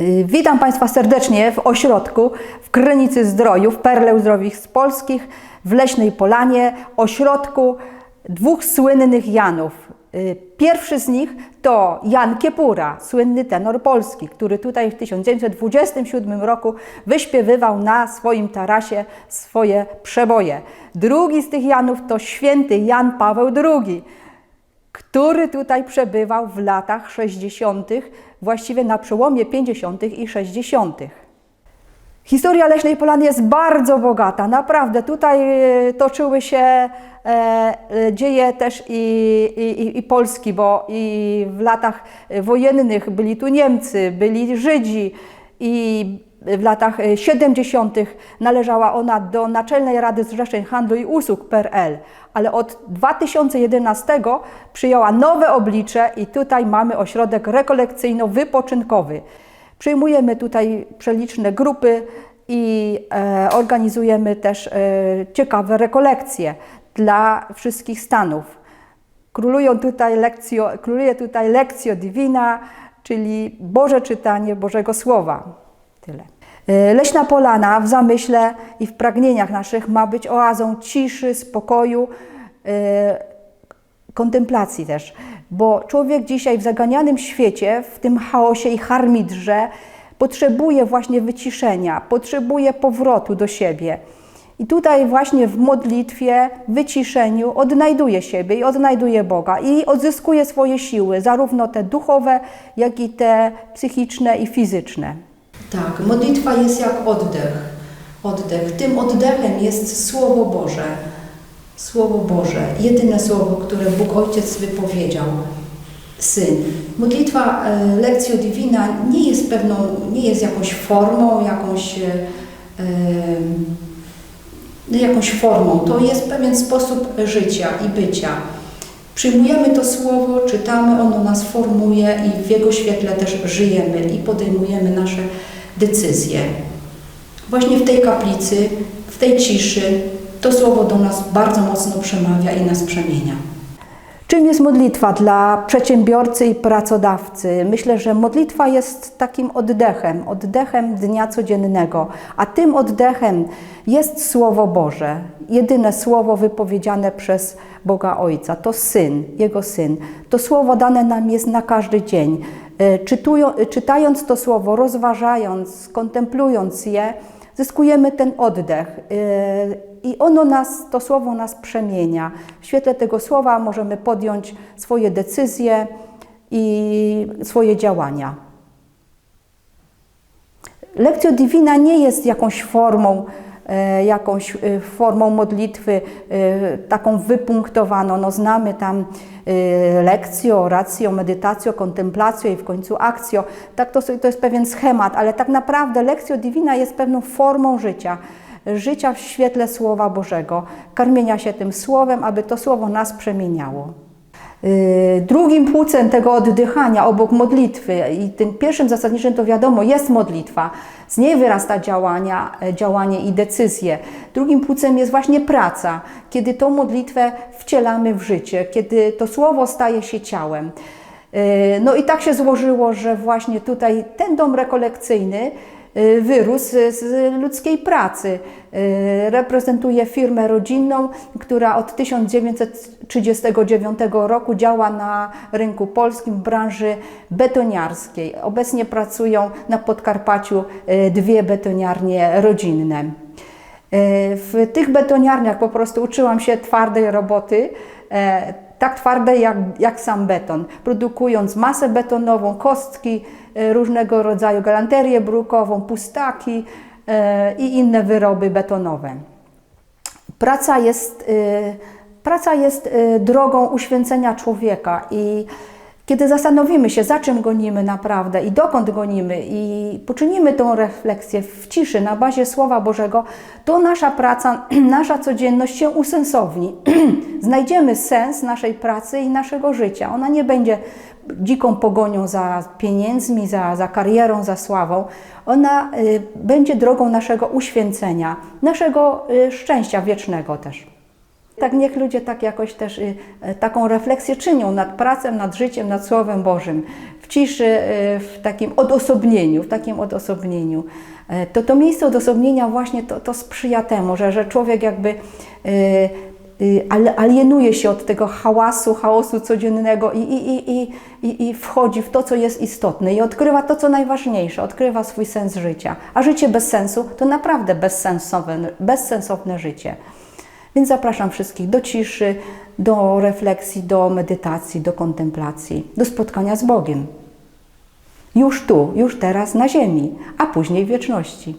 Y, Witam Państwa serdecznie w ośrodku w Krynicy Zdrojów, Perle Uzdrowisk Polskich, w Leśnej Polanie, ośrodku dwóch słynnych Janów. Y, Pierwszy z nich to Jan Kiepura, słynny tenor polski, który tutaj w 1927 roku wyśpiewywał na swoim tarasie swoje przeboje. Drugi z tych Janów to święty Jan Paweł II, który tutaj przebywał w latach 60., właściwie na przełomie 50. i 60. Historia Leśnej Polany jest bardzo bogata, naprawdę. Tutaj e, toczyły się e, e, dzieje też i, i, i Polski, bo i w latach wojennych byli tu Niemcy, byli Żydzi i w latach 70. należała ona do Naczelnej Rady Zrzeszeń Handlu i Usług PRL, ale od 2011 przyjęła nowe oblicze i tutaj mamy ośrodek rekolekcyjno-wypoczynkowy. Przyjmujemy tutaj przeliczne grupy i e, organizujemy też e, ciekawe rekolekcje dla wszystkich stanów. Królują tutaj lekcjo, króluje tutaj lekcjo divina, czyli Boże czytanie Bożego Słowa. Tyle. E, Leśna Polana w zamyśle i w pragnieniach naszych ma być oazą ciszy, spokoju, e, kontemplacji też. Bo człowiek dzisiaj w zaganianym świecie, w tym chaosie i harmidrze, potrzebuje właśnie wyciszenia, potrzebuje powrotu do siebie. I tutaj właśnie w modlitwie, wyciszeniu odnajduje siebie i odnajduje Boga i odzyskuje swoje siły, zarówno te duchowe, jak i te psychiczne i fizyczne. Tak, modlitwa jest jak oddech. Oddech. Tym oddechem jest Słowo Boże. Słowo Boże, jedyne słowo, które Bóg Ojciec wypowiedział. Syn. Modlitwa e, Lectio Divina nie jest pewną, nie jest jakąś formą, jakąś, e, jakąś formą. To jest pewien sposób życia i bycia. Przyjmujemy to słowo, czytamy, ono nas formuje i w jego świetle też żyjemy i podejmujemy nasze decyzje. Właśnie w tej kaplicy, w tej ciszy, to słowo do nas bardzo mocno przemawia i nas przemienia. Czym jest modlitwa dla przedsiębiorcy i pracodawcy? Myślę, że modlitwa jest takim oddechem, oddechem dnia codziennego, a tym oddechem jest Słowo Boże, jedyne słowo wypowiedziane przez Boga Ojca. To Syn, Jego Syn. To słowo dane nam jest na każdy dzień. E, Czytują, czytając to słowo, rozważając, kontemplując je, zyskujemy ten oddech e, i ono nas, to słowo nas przemienia. W świetle tego słowa możemy podjąć swoje decyzje i swoje działania. Lekcja Divina nie jest jakąś formą, e, jakąś e, formą modlitwy e, taką wypunktowaną. No, znamy tam lekcjo, racjo, medytacjo, kontemplacjo i w końcu akcjo. Tak to, to jest pewien schemat, ale tak naprawdę lekcja Divina jest pewną formą życia życia w świetle Słowa Bożego, karmienia się tym Słowem, aby to Słowo nas przemieniało. Yy, Drugim płucem tego oddychania obok modlitwy i tym pierwszym zasadniczym to wiadomo jest modlitwa. Z niej wyrasta działania, działanie i decyzje. Drugim płucem jest właśnie praca, kiedy tą modlitwę wcielamy w życie, kiedy to słowo staje się ciałem. Yy, No i tak się złożyło, że właśnie tutaj ten dom rekolekcyjny y, wyrósł z ludzkiej pracy. Y, Reprezentuje firmę rodzinną, która od 1939 roku działa na rynku polskim w branży betoniarskiej. Obecnie pracują na Podkarpaciu y, dwie betoniarnie rodzinne. Y, W tych betoniarniach po prostu uczyłam się twardej roboty, e, tak twardej jak, jak sam beton, produkując masę betonową, kostki e, różnego rodzaju, galanterię brukową, pustaki e, i inne wyroby betonowe. Praca jest, y, praca jest drogą uświęcenia człowieka i kiedy zastanowimy się, za czym gonimy naprawdę i dokąd gonimy i poczynimy tą refleksję w ciszy na bazie Słowa Bożego, to nasza praca, nasza codzienność się usensowni. Znajdziemy sens naszej pracy i naszego życia. Ona nie będzie dziką pogonią za pieniędzmi, za, za karierą, za sławą. Ona y, będzie drogą naszego uświęcenia, naszego y, szczęścia wiecznego też. Tak niech ludzie tak jakoś też y, e, taką refleksję czynią nad pracą, nad życiem, nad Słowem Bożym w ciszy, e, w takim odosobnieniu, w takim odosobnieniu. E, To to miejsce odosobnienia właśnie to, to sprzyja temu, że, że człowiek jakby y, alienuje się od tego hałasu, chaosu codziennego i, i, i, i, i wchodzi w to, co jest istotne i odkrywa to, co najważniejsze, odkrywa swój sens życia. A życie bez sensu to naprawdę bezsensowne, bezsensowne życie. Więc zapraszam wszystkich do ciszy, do refleksji, do medytacji, do kontemplacji, do spotkania z Bogiem. Już tu, już teraz na ziemi, a później w wieczności.